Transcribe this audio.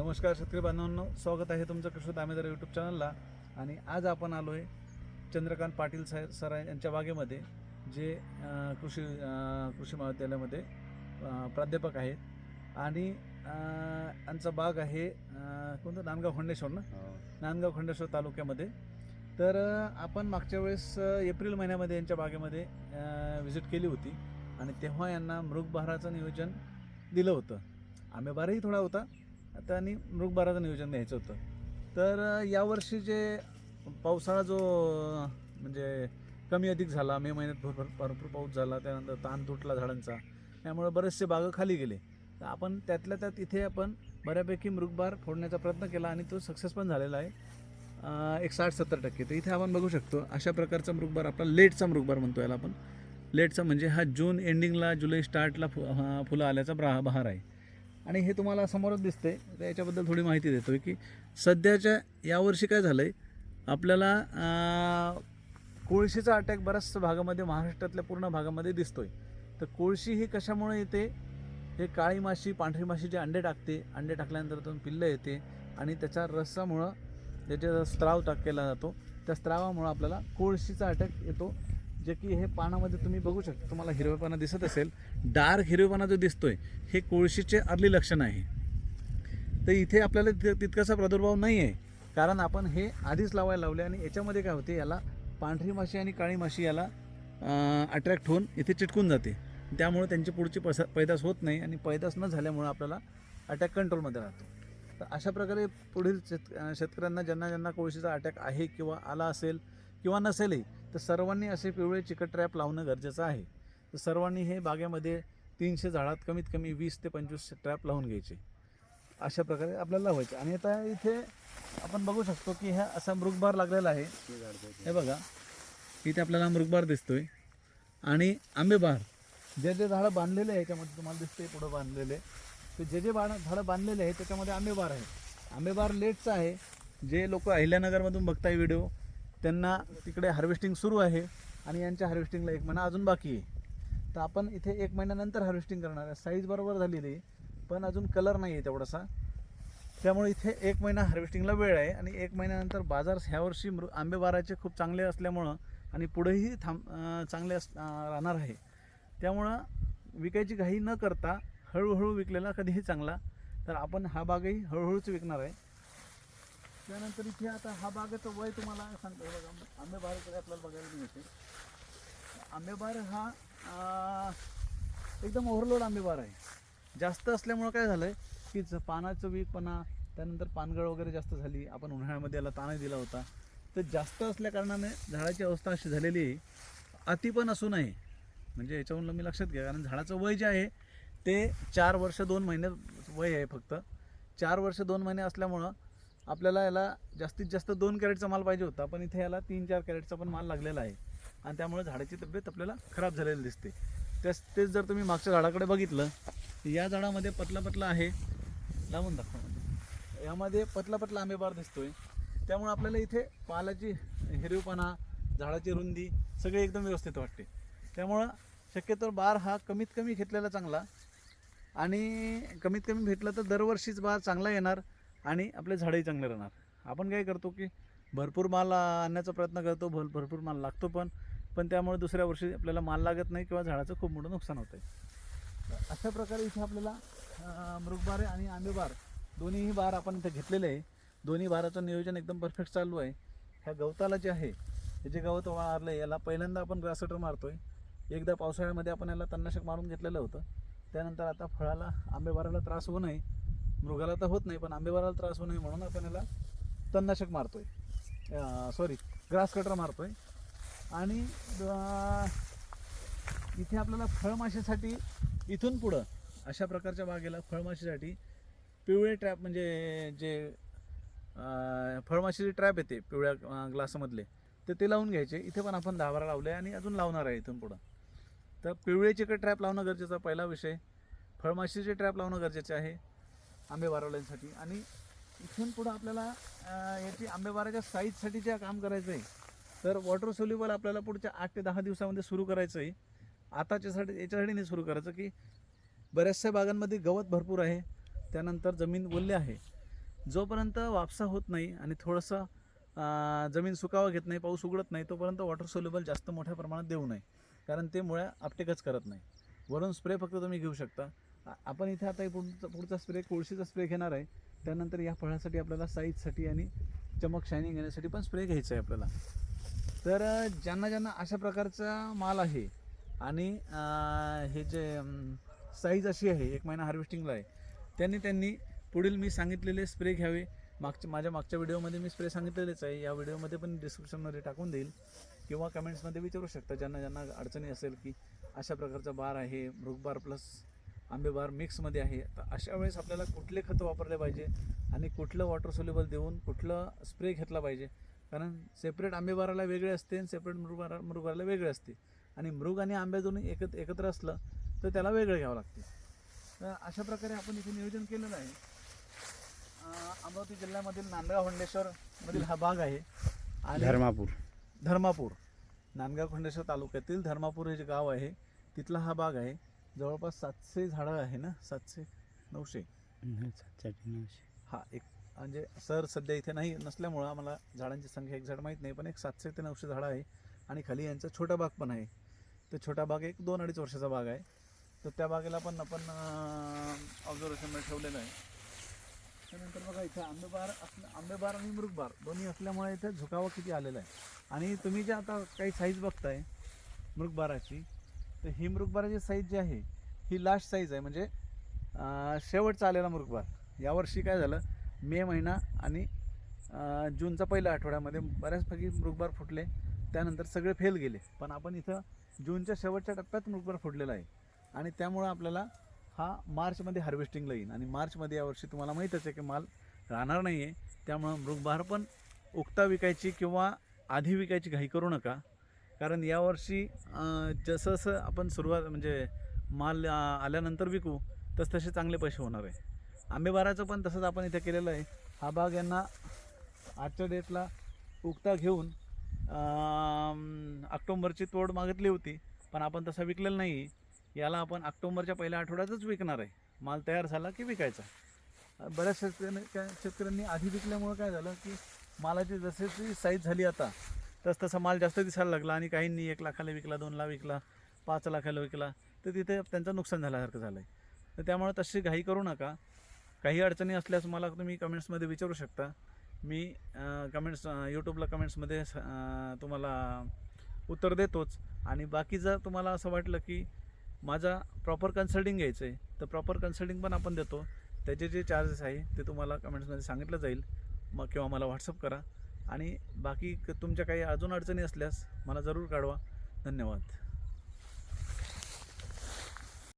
नमस्कार शेतकरी बांधवांनो स्वागत आहे तुमचं कृषी दामेदार यूट्यूब चॅनलला आणि आज आपण आलो आहे चंद्रकांत पाटील साहेब सर यांच्या बागेमध्ये जे कृषी कृषी महाविद्यालयामध्ये प्राध्यापक आहेत. आणि यांचा बाग आहे कोणतं? नांदगाव खंडेश्वर ना? नांदगाव खंडेश्वर तालुक्यामध्ये. तर आपण मागच्या वेळेस एप्रिल महिन्यामध्ये यांच्या बागेमध्ये व्हिजिट केली होती. आणि तेव्हा यांना मृगबहाराचं नियोजन दिलं होतं. आंबेबारही थोडा होता. आता आणि मृगबाराचं नियोजन द्यायचं होतं. तर यावर्षी जे पावसाळा जो म्हणजे कमी अधिक झाला मे महिन्यात भरपूर भरपूर पाऊस झाला त्यानंतर ताण तुटला झाडांचा त्यामुळे बरेचसे बागं खाली गेले. तर आपण त्यातल्या त्यात इथे आपण बऱ्यापैकी मृगबार फोडण्याचा प्रयत्न केला आणि तो सक्सेस पण झालेला आहे. एक साठ सत्तर टक्के. तर इथे आपण बघू शकतो अशा प्रकारचा मृगबार आपला लेटचा मृगबार म्हणतो याला आपण. लेटचा म्हणजे हा जून एंडिंगला जुलै स्टार्टला फु फुलं आल्याचा ब्रा बहार आहे. आणि हे तुम्हाला समोरच दिसते तर याच्याबद्दल थोडी माहिती देतो की सध्याच्या यावर्षी काय झालं आहे आपल्याला कोळशीचा अटॅक बऱ्याच भागामध्ये महाराष्ट्रातल्या पूर्ण भागामध्ये दिसतोय. तर कोळशी ही कशामुळे येते? हे काळी माशी पांढरी माशी जे अंडे टाकते अंडे टाकल्यानंतर त्यातून पिल्लं येते आणि त्याच्या रसामुळं त्याच्या स्त्राव टाक केला जातो. त्या स्त्रावामुळं आपल्याला कोळशीचा अटॅक येतो. जे की हे पानामध्ये तुम्ही बघू शकता तुम्हाला हिरवेपणा दिसत असेल. डार्क हिरवेपणा जो दिसतोय हे कोळशीचे अर्ली लक्षण आहे. तर इथे आपल्याला तितकासा प्रादुर्भाव नाही आहे कारण आपण हे आधीच लावायला लावले आणि याच्यामध्ये काय होते याला पांढरी माशी आणि काळी माशी याला अट्रॅक्ट होऊन इथे चिटकून जाते. त्यामुळे त्यांची पुढची पस पैदास होत नाही आणि पैदास न झाल्यामुळे आपल्याला अटॅक कंट्रोलमध्ये राहतो. तर अशा प्रकारे पुढील शेत शेतकऱ्यांना ज्यांना ज्यांना कोळशीचा अटॅक आहे किंवा आला असेल किंवा नसेलही तर सर्वांनी असे पिवळे चिकट ट्रॅप लावणं गरजेचं आहे. तर सर्वांनी हे बागेमध्ये तीनशे झाडात कमीत कमी वीस ते पंचवीस ट्रॅप लावून घ्यायचे. अशा प्रकारे आपल्याला लावायचे. आणि आता इथे आपण बघू शकतो की ह्या असा मृगबार लागलेला आहे. हे बघा इथे आपल्याला मृगबार दिसतोय. आणि आंबेबार जे जे झाडं बांधलेले आहे याच्यामध्ये तुम्हाला दिसते पुढं बांधलेले. तर जे जे बाण झाडं बांधलेले आहे त्याच्यामध्ये आंबेबार आहे. आंबेबार लेटचं आहे. जे लोक अहिल्यानगरमधून बघताय व्हिडिओ त्यांना तिकडे हार्वेस्टिंग सुरू आहे आणि यांच्या हार्वेस्टिंगला एक महिना अजून बाकी आहे. तर आपण इथे एक महिन्यानंतर हार्वेस्टिंग करणार आहे. साईज बरोबर झालेली आहे पण अजून कलर नाही आहे तेवढासा. त्यामुळे इथे एक महिना हार्वेस्टिंगला वेळ आहे आणि एक महिन्यानंतर बाजार ह्या वर्षी मृ आंबेबाराचे खूप चांगले असल्यामुळं आणि पुढेही थांब चांगले अस राहणार आहे. त्यामुळं विकायची घाई न करता हळूहळू विकलेला कधीही चांगला. तर आपण हा बागही हळूहळूच विकणार आहे. त्यानंतर इथे आता हा बागेचं वय तुम्हाला सांगतो बघा. आंबेबारकडे आपल्याला बघायला मिळते. आंबेबार हा एकदम ओव्हरलोड आंबेबार आहे. जास्त असल्यामुळं काय झालं आहे की पानाचं वीकपणा त्यानंतर पानगळ वगैरे जास्त झाली. आपण उन्हाळ्यामध्ये याला ताणही दिला होता. तर जास्त असल्या कारणाने झाडाची अवस्था अशी झालेली आहे. अति पण असू नये. म्हणजे याच्यावरून मी लक्षात घ्या. कारण झाडाचं वय जे आहे ते चार वर्ष दोन महिने वय आहे फक्त. चार वर्ष दोन महिने असल्यामुळं आपल्याला याला जास्तीत जास्त दोन कॅरेटचा माल पाहिजे होता पण इथे याला तीन चार कॅरेटचा पण माल लागलेला आहे. आणि त्यामुळे झाडाची तब्येत आपल्याला खराब झालेली दिसते. त्याच तेच जर तुम्ही मागच्या झाडाकडे बघितलं तर या झाडामध्ये पतला पतला आहे. लावून दाखवा यामध्ये पतला पतला आंबेबार दिसतोय. त्यामुळे आपल्याला इथे पालाची हिरवीपणा झाडाची रुंदी सगळे एकदम व्यवस्थित वाटते. त्यामुळं शक्यतो बार हा कमीत कमी घेतलेला चांगला. आणि कमीत कमी भेटलं तर दरवर्षीच बार चांगला येणार. आणि आपले झाडंही चांगले राहणार. आपण काय करतो की भरपूर माल आणण्याचा प्रयत्न करतो भर भरपूर माल लागतो पण पण त्यामुळे दुसऱ्या वर्षी आपल्याला माल लागत नाही किंवा झाडाचं खूप मोठं नुकसान होतं आहे अशा प्रकारे इथे आपल्याला मृगबार आणि आंबेबार दोन्हीही बार आपण इथे घेतलेले आहे. दोन्ही बाराचं नियोजन एकदम परफेक्ट चालू आहे. ह्या गवताला जे आहे हे जे गवत मारलं आहे याला पहिल्यांदा आपण ग्रासटर आहे एकदा पावसाळ्यामध्ये आपण याला तणनाशक मारून घेतलेलं होतं. त्यानंतर आता फळाला आंबेबाराला त्रास होऊ नये. मृगाला तर होत नाही पण आंबेबाराला त्रास होऊ नये म्हणून आपण याला तणनाशक मारतोय. सॉरी ग्रास कटर मारतोय. आणि इथे आपल्याला फळमाशीसाठी इथून पुढं अशा प्रकारच्या बागेला फळमाशीसाठी पिवळे ट्रॅप म्हणजे जे फळमाशीचे ट्रॅप येते पिवळ्या ग्लासमधले तर ते लावून घ्यायचे. इथे पण आपण दहा बारा लावले आणि अजून लावणार आहे इथून पुढं. तर पिवळेचे चिकट ट्रॅप लावणं गरजेचं पहिला विषय. फळमाशीचे ट्रॅप लावणं गरजेचे आहे. आंबेबारावल्यांसाठी आणि इथून पुढं आपल्याला याची आंबेबाराच्या साईजसाठी जे काम करायचं आहे तर वॉटर सोल्युबल आपल्याला पुढच्या आठ ते दहा दिवसामध्ये सुरू करायचं आहे आताच्यासाठी याच्यासाठी नाही सुरू करायचं की बऱ्याचशा बागांमध्ये गवत भरपूर आहे त्यानंतर जमीन ओल्ली आहे. जोपर्यंत वापसा होत नाही आणि थोडंसं जमीन सुकावा घेत नाही पाऊस उघडत नाही तोपर्यंत वॉटर सोल्युबल जास्त मोठ्या प्रमाणात देऊ नये. कारण ते मुळ्या आपटेकच करत नाही. वरून स्प्रे फक्त तुम्ही घेऊ शकता. आपण इथे आता पुढचा पुढचा स्प्रे कोळशीचा स्प्रे घेणार आहे. त्यानंतर या फळासाठी आपल्याला साईजसाठी आणि चमक शायनिंग येण्यासाठी पण स्प्रे घ्यायचा आहे आपल्याला. तर ज्यांना ज्यांना अशा प्रकारचा माल आहे आणि हे जे साईज अशी आहे एक महिना हार्वेस्टिंगला आहे त्यांनी त्यांनी पुढील मी सांगितलेले स्प्रे घ्यावे. मागच्या माझ्या मागच्या व्हिडिओमध्ये मी स्प्रे सांगितलेलेच आहे. या व्हिडिओमध्ये पण डिस्क्रिप्शनमध्ये टाकून देईल किंवा कमेंट्समध्ये विचारू शकता. ज्यांना ज्यांना अडचणी असेल की अशा प्रकारचा बार आहे मृगबार प्लस आंबेबार मिक्समध्ये आहे. तर अशा वेळेस आपल्याला कुठले खतं वापरले पाहिजे आणि कुठलं वॉटर सोल्युबल देऊन कुठलं स्प्रे घेतला पाहिजे. कारण सेपरेट आंबेबाराला वेगळे असते आणि सेपरेट मृगबारा मृगबाराला वेगळे असते. आणि मृग आणि आंबे दोन्ही एकत्र एकत्र असलं तर त्याला वेगळं घ्यावं लागते. तर अशा प्रकारे आपण इथे नियोजन केलेलं आहे. अमरावती जिल्ह्यामधील नांदगाव मधील हा भाग आहे. आणि धर्मापूर. धर्मापूर. नांदगाव खंडेश्वर तालुक्यातील धर्मापूर हे जे गाव आहे तिथला हा भाग आहे. जवळपास सातशे झाडं आहे ना? सातशे नऊशे. सातशे नऊशे. हा एक म्हणजे सर सध्या इथे नाही नसल्यामुळं आम्हाला झाडांची संख्या एक्झॅक्ट माहीत नाही पण एक सातशे ते नऊशे झाडं आहे आणि खाली यांचा छोटा बाग पण आहे. तो छोटा बाग एक दोन अडीच वर्षाचा बाग आहे. तर त्या बागेला पण आपण ऑब्झर्वेशनमध्ये ठेवलेलं आहे. त्यानंतर बघा इथे आंबेबार असल्या आंबेबार आणि मृगबार दोन्ही असल्यामुळे इथे झुकावा किती आलेला आहे. आणि तुम्ही जे आता काही साईज बघताय मृगबाराची तर ही मृगबाराची साईज जी आहे ही लास्ट साईज आहे. म्हणजे शेवटचा आलेला मृगबार. यावर्षी काय झालं मे महिना आणि जूनचा पहिल्या आठवड्यामध्ये बऱ्याचपैकी मृगबार फुटले. त्यानंतर सगळे फेल गेले. पण आपण इथं जूनच्या शेवटच्या टप्प्यात मृगबार फुटलेला आहे. आणि त्यामुळं आपल्याला हा मार्चमध्ये हार्वेस्टिंगला येईल. आणि मार्चमध्ये यावर्षी तुम्हाला माहीतच आहे की माल राहणार नाही आहे त्यामुळं मृगबार पण उक्ता विकायची किंवा आधी विकायची घाई करू नका. कारण यावर्षी जसं जसं आपण सुरुवात म्हणजे माल आल्यानंतर विकू तस तसे चांगले पैसे होणार आहे. आंबेबाराचं पण तसंच आपण इथे केलेलं आहे. हा बाग यांना आजच्या डेटला उक्ता घेऊन ऑक्टोंबरची तोड मागितली होती पण आपण तसा विकलेला नाही याला आपण ऑक्टोंबरच्या पहिल्या आठवड्यातच विकणार आहे. माल तयार झाला की विकायचा. बऱ्याच शेतकऱ्यांनी काय शेतकऱ्यांनी आधी विकल्यामुळं काय झालं की मालाची जशी साईज झाली आता तस तसा माल जास्त दिसायला लागला आणि काहींनी एक लाखाला विकला दोन लाख विकला पाच लाखाला विकला तर तिथे त्यांचं नुकसान झाल्यासारखं झालं आहे तर त्यामुळे तशी घाई करू नका. काही अडचणी असल्यास मला तुम्ही कमेंट्समध्ये विचारू शकता. मी कमेंट्स यूट्यूबला कमेंट्समध्ये तुम्हाला उत्तर देतोच. आणि बाकी जर तुम्हाला असं वाटलं की माझा प्रॉपर कन्सल्टिंग घ्यायचं आहे तर प्रॉपर कन्सल्टिंग पण आपण देतो. त्याचे जे चार्जेस आहे ते तुम्हाला कमेंट्समध्ये सांगितलं जाईल. मग किंवा मला व्हॉट्सअप करा. आणि बाकी क- तुमच्या काही अजून अडचणी असल्यास मला जरूर कळवा. धन्यवाद.